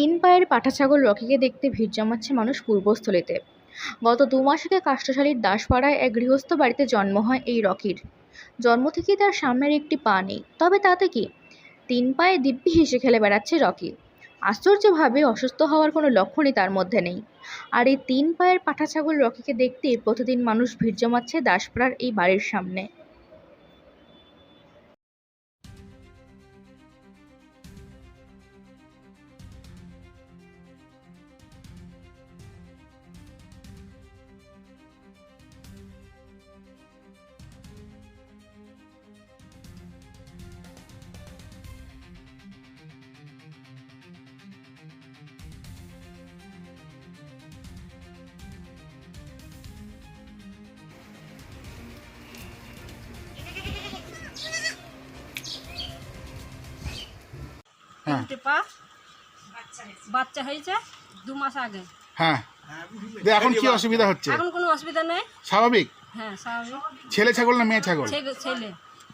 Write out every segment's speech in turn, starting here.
তিন পায়ের পাঠা ছাগল রকিকে দেখতে ভিড় জমাচ্ছে মানুষ পূর্বস্থলীতে। গত দু মাস আগে কাষ্ঠশালীর দাসপাড়ায় এক গৃহস্থ বাড়িতে জন্ম হয় এই রকির। জন্ম থেকেই তার সামনের একটি পা নেই। তবে তাতে কি? তিন পায়ে দিব্যি হেসে খেলে বেড়াচ্ছে রকি। আশ্চর্যভাবে অসুস্থ হওয়ার কোনো লক্ষণই তার মধ্যে নেই। আর এই তিন পায়ের পাঠা ছাগল রকিকে দেখতেই প্রতিদিন মানুষ ভিড় জমাচ্ছে দাসপাড়ার এই বাড়ির সামনে। হ্যাঁ পা। বাচ্চা হয়েছে দু মাস আগে। হ্যাঁ। এখন কি অসুবিধা হচ্ছে? এখন কোনো অসুবিধা নেই। স্বাভাবিক? হ্যাঁ স্বাভাবিক। ছেলে ছাগল না মেয়ে ছাগল? ছেলে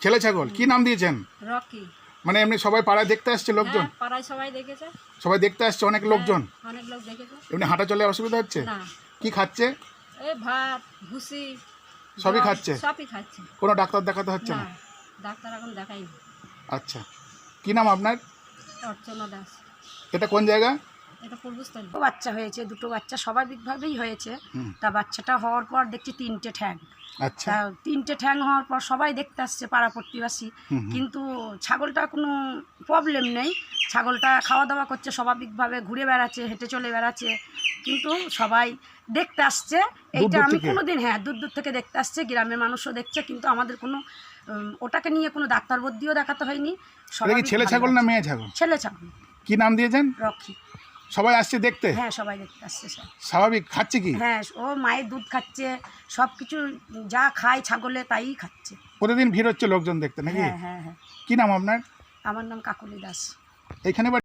ছেলে। ছাগল কি নাম দিয়েছেন? রকি। মানে এমনি সবাই পাড়ায় দেখতে আসছে লোকজন? হ্যাঁ পাড়ায় সবাই দেখেছে। সবাই দেখতে আসছে অনেক লোকজন? হ্যাঁ, অনেক লোক দেখেছে। এমনি হাঁটা চলে অসুবিধা হচ্ছে? না। কি খাচ্ছে? এই ভাত ভুসি সবই খাচ্ছে? সবই খাচ্ছে। কোনো ডাক্তার দেখাতে হচ্ছে না না? ডাক্তার এখন দেখাইনি আচ্ছা। কি নাম আপনার? অর্চনা দাস। এটা কোন জায়গা? এটা পূর্বস্থলী বাচ্চা হয়েছে দুটো বাচ্চা স্বাভাবিকভাবেই হয়েছে। তা বাচ্চাটা হওয়ার পর দেখছি তিনটে ঠ্যাং। আচ্ছা। তিনটে ঠ্যাং হওয়ার পর সবাই দেখতে আসছে পাড়া প্রতিবাসী। কিন্তু ছাগলটা কোনো প্রবলেম নেই। ছাগলটা খাওয়া দাওয়া করছে স্বাভাবিকভাবে ঘুরে বেড়াচ্ছে হেঁটে চলে বেড়াচ্ছে। কিন্তু সবাই দেখতে আসছে। এইটা আমি? কোনোদিন হ্যাঁ দূর দূর থেকে দেখতে আসছে গ্রামের মানুষও দেখছে কিন্তু আমাদের কোনো ওটাকে নিয়ে কোনো ডাক্তার বুদ্ধিও দেখাতে হয়নি। সবাই ছেলে ছাগল না। মেয়ে ছাগল? ছেলে ছাগল। কি নাম দিয়েছেন? রক্ষী। সবাই আসছে দেখতে? হ্যাঁ সবাই দেখতে আসছে স্বাভাবিক খাচ্ছে কি? হ্যাঁ ও মায়ের দুধ খাচ্ছে সব কিছু যা খায় ছাগলে তাই খাচ্ছে। প্রতিদিন ভিড় হচ্ছে লোকজন দেখতে নাকি? হ্যাঁ হ্যাঁ হ্যাঁ। কি নাম আপনার? আমার নাম কাকলি দাস। এখানে